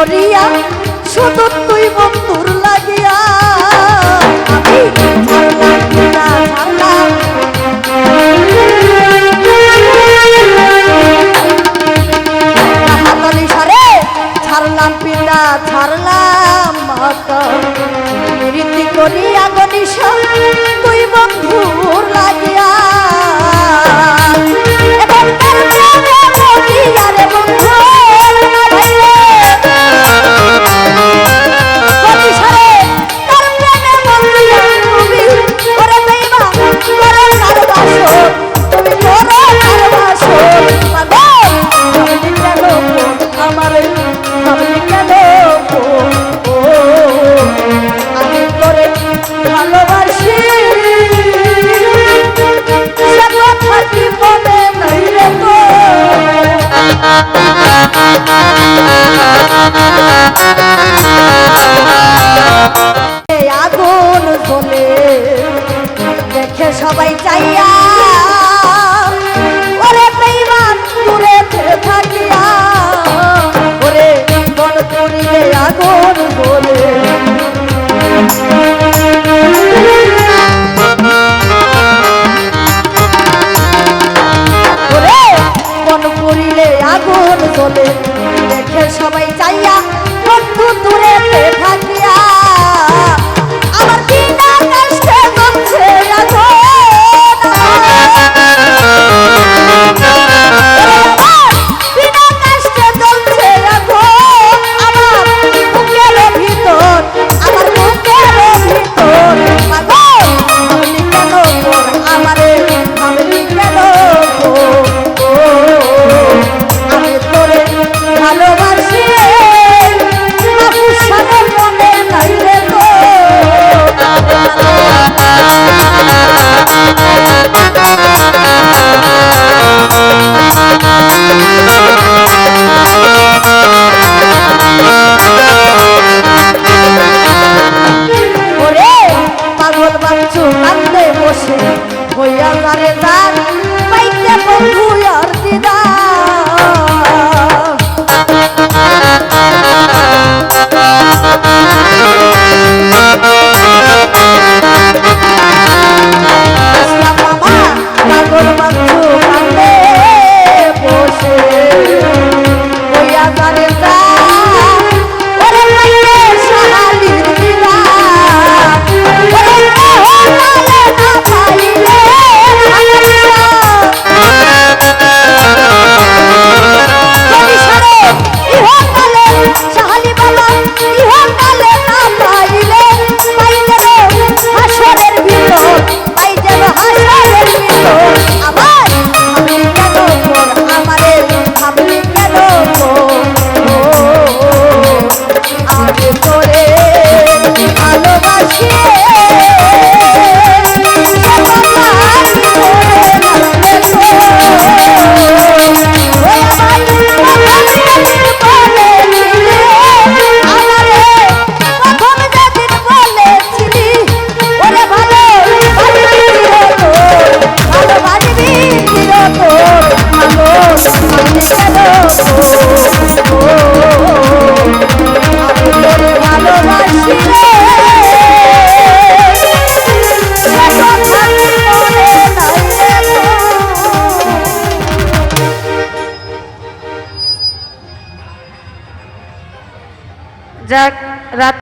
করিয়া শুধু তুই বন্ধুর লাগিয়া আমি ছাড়লাম পিতা, ছাড়লাম মাতা রীতি করিয়া গনিস তুই বন্ধুর লাগিয়া বসে হইয়া তারে তার যাক রাত